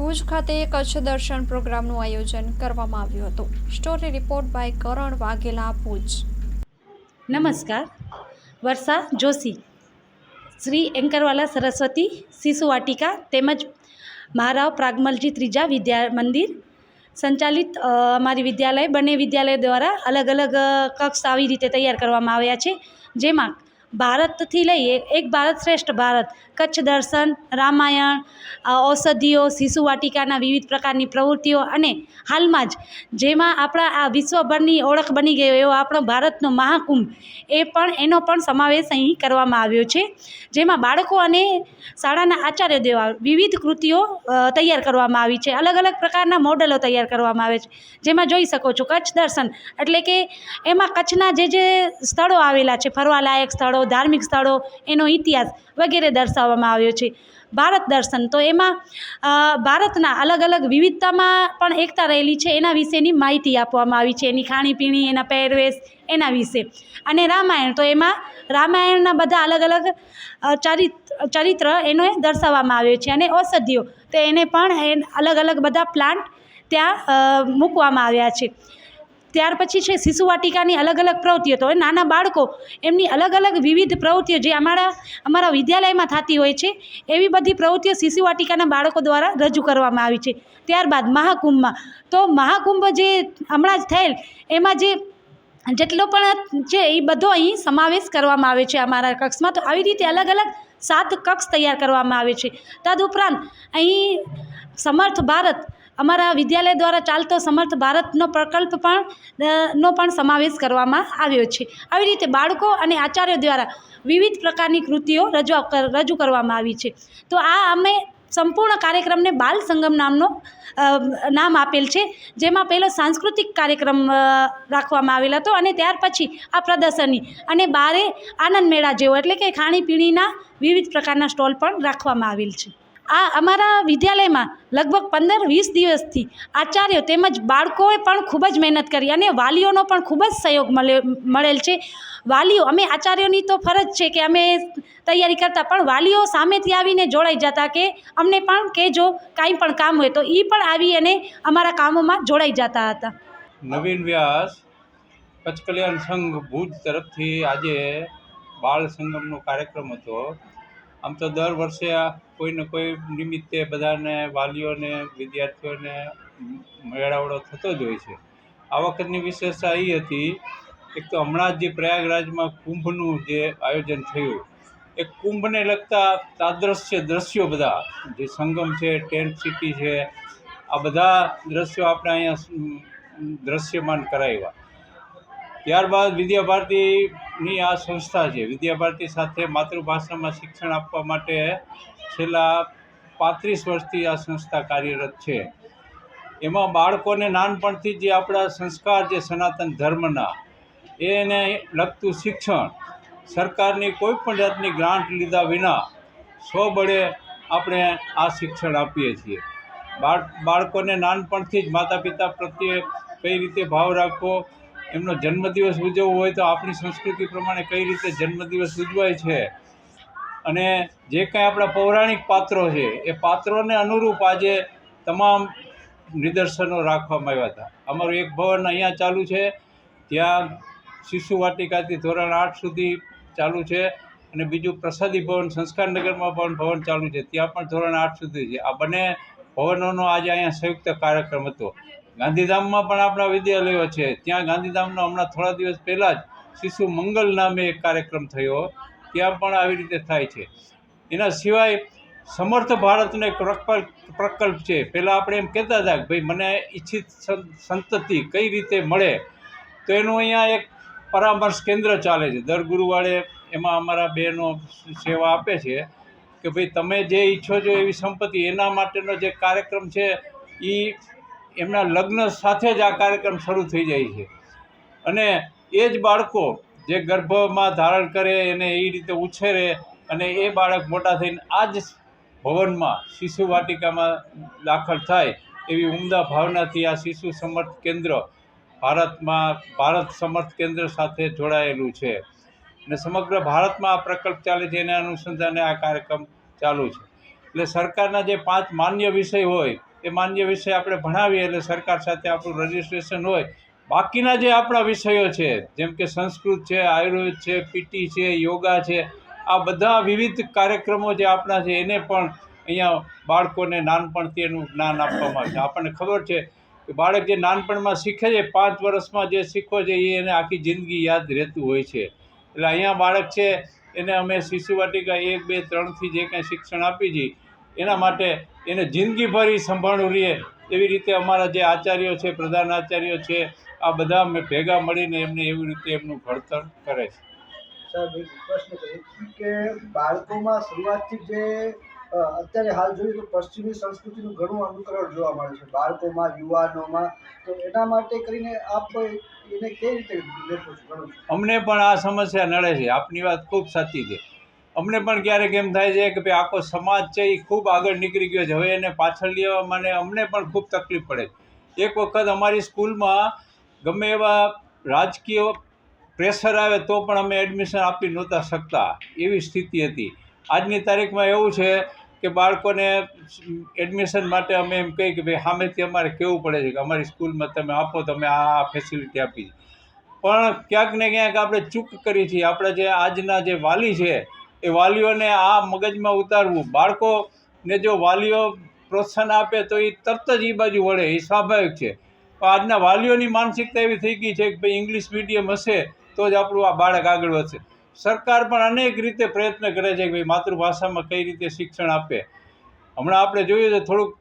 ભુજ ખાતે કચ્છ દર્શન પ્રોગ્રામનું આયોજન કરવામાં આવ્યું હતું. Story report by Karan Vaghela Bhuj. નમસ્કાર. વર્ષા જોશી, શ્રી એન્કરવાલા સરસ્વતી, શિશુ વાટિકા તેમજ મહારાવ પ્રાગમલજી ત્રીજા વિદ્યા મંદિર સંચાલિત અમારી વિદ્યાલય, બંને વિદ્યાલય દ્વારા અલગ અલગ કક્ષ આવી રીતે તૈયાર કરવામાં આવ્યા છે. જેમાં ભારતથી લઈએ એક ભારત શ્રેષ્ઠ ભારત. કચ્છ દર્શન, રામાયણ ઔષધિઓ, શિશુ વાટિકાના વિવિધ પ્રકારની પ્રવૃત્તિઓ અને હાલમાં જ જેમાં આપણા આ વિશ્વભરની ઓળખ બની ગયો એવો આપણો ભારતનો મહાકુંભ, એ પણ, એનો પણ સમાવેશ અહીં કરવામાં આવ્યો છે. જેમાં બાળકો અને શાળાના આચાર્ય દેવા વિવિધ કૃતિઓ તૈયાર કરવામાં આવી છે. અલગ અલગ પ્રકારના મોડલો તૈયાર કરવામાં આવે છે. જેમાં જોઈ શકો છો કચ્છ દર્શન, એટલે કે એમાં કચ્છના જે જે સ્થળો આવેલા છે ફરવાલાયક સ્થળો ધાર્મિક સ્થળો, એનો ઇતિહાસ વગેરે દર્શાવવામાં આવ્યો છે. ભારત દર્શન, તો એમાં ભારતના અલગ અલગ વિવિધતામાં પણ એકતા રહેલી છે, એના વિશેની માહિતી આપવામાં આવી છે. એની ખાણીપીણી, એના પહેરવેશ, એના વિશે. અને રામાયણ, તો એમાં રામાયણના બધા અલગ અલગ ચરિત્ર ચરિત, ચરિત્ર એનો એ દર્શાવવામાં આવ્યો છે. અને ઔષધિઓ, તો એને પણ અલગ અલગ બધા પ્લાન્ટ ત્યાં મૂકવામાં આવ્યા છે. ત્યાર પછી છે શિશુ વાટિકાની અલગ અલગ પ્રવૃત્તિઓ. તો નાના બાળકો એમની અલગ અલગ વિવિધ પ્રવૃત્તિઓ જે અમારા અમારા વિદ્યાલયમાં થતી હોય છે, એવી બધી પ્રવૃત્તિઓ શિશુ વાટિકાના બાળકો દ્વારા રજૂ કરવામાં આવી છે. ત્યારબાદ મહાકુંભમાં. તો મહાકુંભ જે હમણાં જ થયેલ, એમાં જે જેટલો પણ છે એ બધો અહીં સમાવેશ કરવામાં આવે છે અમારા કક્ષમાં. તો આવી રીતે અલગ અલગ સાત કક્ષ તૈયાર કરવામાં આવે છે. તદુપરાંત અહીં સમર્થ ભારત અમારા વિદ્યાલય દ્વારા ચાલતો સમર્થ ભારતનો પ્રકલ્પ પણ નો પણ સમાવેશ કરવામાં આવ્યો છે. આવી રીતે બાળકો અને આચાર્યો દ્વારા વિવિધ પ્રકારની કૃતિઓ રજૂ રજૂ કરવામાં આવી છે. તો આ અમે સંપૂર્ણ કાર્યક્રમને બાલ સંગમ નામનો નામ આપેલ છે, જેમાં પહેલો સાંસ્કૃતિક કાર્યક્રમ રાખવામાં આવેલ હતો અને ત્યાર પછી આ પ્રદર્શની અને બારે આનંદ મેળા જેવો એટલે કે ખાણીપીણીના વિવિધ પ્રકારના સ્ટોલ પણ રાખવામાં આવેલ છે. આ અમારા વિદ્યાલયમાં લગભગ પંદર વીસ દિવસથી આચાર્યો તેમજ બાળકોએ પણ ખૂબ જ મહેનત કરી અને વાલીઓનો પણ ખૂબ જ સહયોગ મળે, મળેલ છે. વાલીઓ, અમે આચાર્યોની તો ફરજ છે કે અમે તૈયારી કરતા, પણ વાલીઓ સામેથી આવીને જોડાઈ જતા કે અમને પણ કહેજો કાંઈ પણ કામ હોય તો એ પણ આવી અને અમારા કામોમાં જોડાઈ જતા હતા. નવીન વ્યાસ, કચ્છ કલ્યાણ સંઘ ભુજ તરફથી આજે બાળ સંગમનો કાર્યક્રમ હતો. આમ તો દર વર્ષે આ કોઈને કોઈ નિમિત્તે બધાને, વાલીઓને, વિદ્યાર્થીઓને મેળાવડો થતો જ હોય છે. આ વખતની વિશેષતા એ હતી, એક તો હમણાં જ જે પ્રયાગરાજમાં કુંભનું જે આયોજન થયું, એ કુંભને લગતા તાદ્રશ્ય દ્રશ્યો બધા, જે સંગમ છે, ટેન્ટ સિટી છે, આ બધા દ્રશ્યો આપણે અહીંયા દ્રશ્યમાન કરાવ્યા. ત્યારબાદ વિદ્યાભારતીની આ સંસ્થા છે. વિદ્યાભારતી સાથે માતૃભાષામાં શિક્ષણ આપવા માટે છેલ્લા પાંત્રીસ વર્ષથી આ સંસ્થા કાર્યરત છે. એમાં બાળકોને નાનપણથી જે આપણા સંસ્કાર જે સનાતન ધર્મના, એને લગતું શિક્ષણ, સરકારની કોઈ પણ જાતની ગ્રાન્ટ લીધા વિના સ્વબળે આપણે આ શિક્ષણ આપીએ છીએ. બાળ, બાળકોને નાનપણથી જ માતા પિતા પ્રત્યે કઈ રીતે ભાવ રાખવો એમનો જન્મદિવસ ઉજવવો હોય તો આપણી સંસ્કૃતિ પ્રમાણે કઈ રીતે જન્મદિવસ ઉજવાય છે? અને જે કાંઈ આપણા પૌરાણિક પાત્રો છે, એ પાત્રોને અનુરૂપ આજે તમામ નિદર્શનો રાખવામાં આવ્યા હતા. અમારું એક ભવન અહીંયા ચાલુ છે, ત્યાં શિશુ વાટિકાથી ધોરણ આઠ સુધી ચાલુ છે અને બીજું પ્રસાદી ભવન, સંસ્કારનગરમાં પણ ભવન ચાલુ છે, ત્યાં પણ ધોરણ આઠ સુધી છે. આ બંને ભવનોનો આજે અહીંયા સંયુક્ત કાર્યક્રમ હતો. ગાંધીધામમાં પણ આપણા વિદ્યાલયો છે. ત્યાં ગાંધીધામનો હમણાં થોડા દિવસ પહેલાં જ શિશુ મંગલ નામે એક કાર્યક્રમ થયો. ત્યાં પણ આવી રીતે થાય છે. એના સિવાય સમર્થ ભારતનો એક પ્રકલ્પ છે. પહેલાં આપણે એમ કહેતા હતા કે ભાઈ, મને ઈચ્છિત સંતતિ કઈ રીતે મળે? તો એનું અહીંયા એક પરામર્શ કેન્દ્ર ચાલે છે. દર ગુરુવારે એમાં અમારા બહેનો સેવા આપે છે કે ભાઈ, તમે જે ઈચ્છો છો એવી સંપત્તિ, એના માટેનો જે કાર્યક્રમ છે એ એમના લગ્ન સાથે જ આ કાર્યક્રમ શરૂ થઈ જાય છે. અને એ જ બાળકો જે ગર્ભમાં ધારણ કરે, એને એ રીતે ઉછેરે અને એ બાળક મોટા થઈને આ જ ભવનમાં શિશુ વાટિકામાં દાખલ થાય એવી ઉમદા ભાવનાથી આ શિશુ સમર્થ કેન્દ્ર ભારતમાં, ભારત સમર્થ કેન્દ્ર સાથે જોડાયેલું છે. અને સમગ્ર ભારતમાં આ પ્રકલ્પ ચાલે છે, એના અનુસંધાને આ કાર્યક્રમ ચાલુ છે. એટલે સરકારના જે પાંચ માન્ય વિષય હોય એ માન્ય વિષય આપણે ભણાવીએ એટલે સરકાર સાથે આપણું રજિસ્ટ્રેશન હોય. બાકીના જે આપણા વિષયો છે, જેમ કે સંસ્કૃત છે, આયુર્વેદ છે પીટી છે, યોગા છે, આ બધા વિવિધ કાર્યક્રમો જે આપણા છે, એને પણ અહીંયા બાળકોને નાનપણથી એનું જ્ઞાન આપવામાં આવે છે. આપણને ખબર છે કે બાળક જે નાનપણમાં શીખે છે, પાંચ વર્ષમાં જે શીખો છે, એ એને આખી જિંદગી યાદ રહેતું હોય છે. એટલે અહીંયા બાળક છે, એને અમે શિશુ એક, બે ત્રણથી જે કાંઈ શિક્ષણ આપી છીએ એના માટે એને જિંદગીભર એ સંભાળવું રહે એવી રીતે અમારા જે આચાર્યો છે પ્રધાન આચાર્યો છે આ બધા અમે ભેગા મળીને એમને એવી રીતે એમનું ઘડતર કરે છે. સાહેબ એક પ્રશ્ન કે બાળકોમાં શરૂઆતથી જે અત્યારે હાલ જોઈએ તો પશ્ચિમી સંસ્કૃતિનું ઘણું અનુકરણ જોવા મળે છે. બાળકોમાં યુવાનોમાં તો એના માટે કરીને આપ એને કઈ રીતે અમને પણ આ સમસ્યા નડે છે. આપની વાત ખૂબ સાચી છે. અમને પણ ક્યારેક એમ થાય છે કે ભાઈ આખો સમાજ છે એ ખૂબ આગળ નીકળી ગયો છે. હવે એને પાછળ લેવા માટે અમને પણ ખૂબ તકલીફ પડે છે. એક વખત અમારી સ્કૂલમાં ગમે એવા રાજકીય પ્રેશર આવે તો પણ અમે એડમિશન આપી નહોતા શકતા એવી સ્થિતિ હતી. આજની તારીખમાં એવું છે કે બાળકોને એડમિશન માટે અમે એમ કહીએ કે ભાઈ સામેથી અમારે કહેવું પડે છે કે અમારી સ્કૂલમાં તમે આપો, તમે આ આ ફેસિલિટી આપી પણ ક્યાંક ને ક્યાંક આપણે ચૂક કરી છીએ. આપણે જે આજના જે વાલી છે એ વાલીઓને આ મગજમાં ઉતારવું. બાળકોને જો વાલીઓ પ્રોત્સાહન આપે તો એ તરત જ એ બાજુ વળે એ સ્વાભાવિક છે. પણ આજના વાલીઓની માનસિકતા એવી થઈ ગઈ છે કે ભાઈ ઇંગ્લિશ મીડિયમ હશે તો જ આપણું આ બાળક આગળ વધશે. સરકાર પણ અનેક રીતે પ્રયત્ન કરે છે કે ભાઈ માતૃભાષામાં કઈ રીતે શિક્ષણ આપે. હમણાં આપણે જોયું છે થોડુંક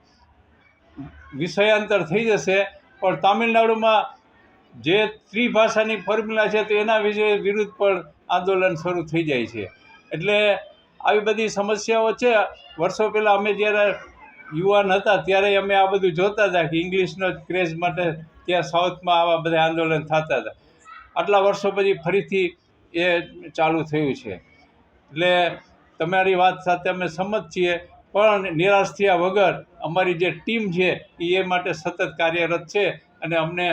વિષયાંતર થઈ જશે, પણ તામિલનાડુમાં જે ત્રિભાષાની ફોર્મ્યુલા છે તો એના વિશે વિરુદ્ધ પણ આંદોલન શરૂ થઈ જાય છે. એટલે આવી બધી સમસ્યાઓ છે. વર્ષો પહેલાં અમે જ્યારે યુવાન હતા ત્યારે અમે આ બધું જોતા હતા કે ઇંગ્લિશનો ક્રેઝ માટે ત્યાં સાઉથમાં આવા બધા આંદોલન થતા હતા. આટલા વર્ષો પછી ફરીથી એ ચાલુ થયું છે. એટલે તમારી વાત સાથે અમે સંમત છીએ, પણ નિરાશ થયા વગર અમારી જે ટીમ છે એ એ માટે સતત કાર્યરત છે અને અમને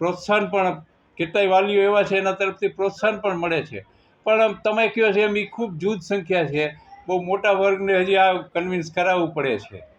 પ્રોત્સાહન પણ, કેટલાય વાલીઓ એવા છે એના તરફથી પ્રોત્સાહન પણ મળે છે. પણ તમે કહો છો એમ એ ખૂબ જૂથ સંખ્યા છે. બહુ મોટા વર્ગને હજી આ કન્વિન્સ કરાવવું પડે છે.